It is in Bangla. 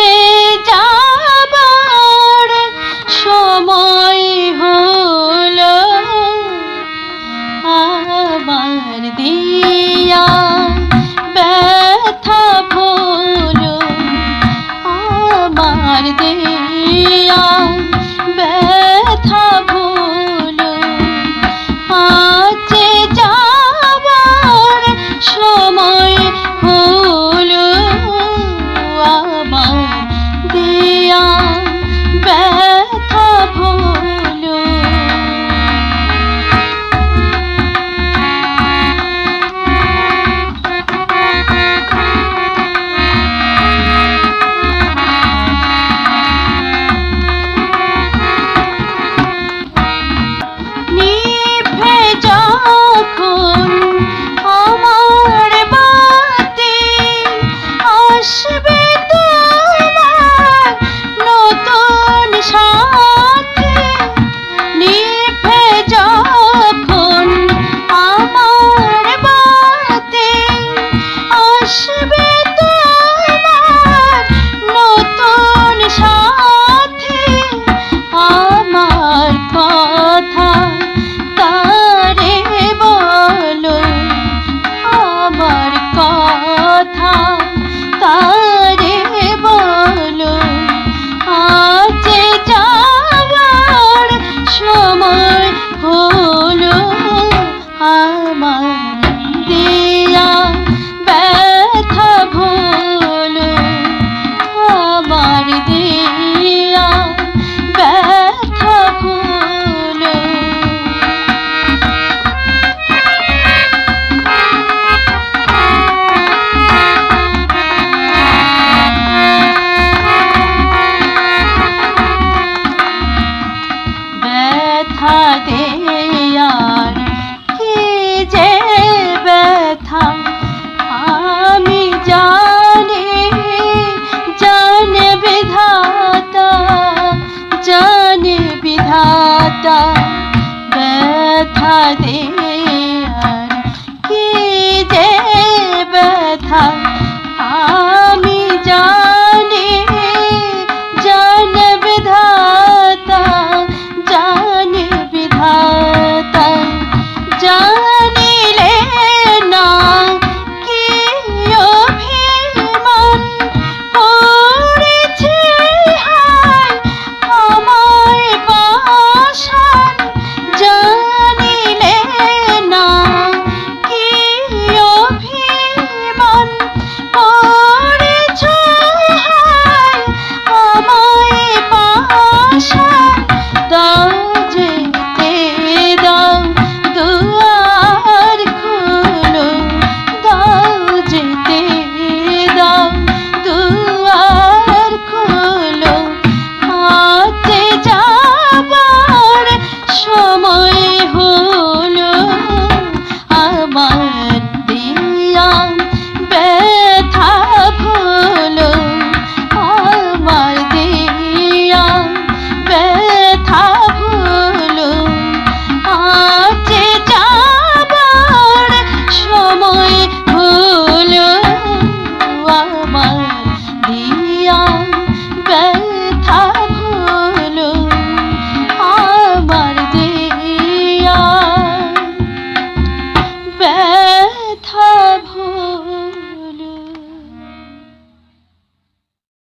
যে যাবার সময় হলো আমার দিয়া ব্যথা ভুলো। আমার দিয়া ব্যথা ভুলো। আসবে তোমার নতুন সাথে আমার কথা। তারে বলো, আমার কথা। তারে বলো, আজ যাওয়ার সময় হলো আমার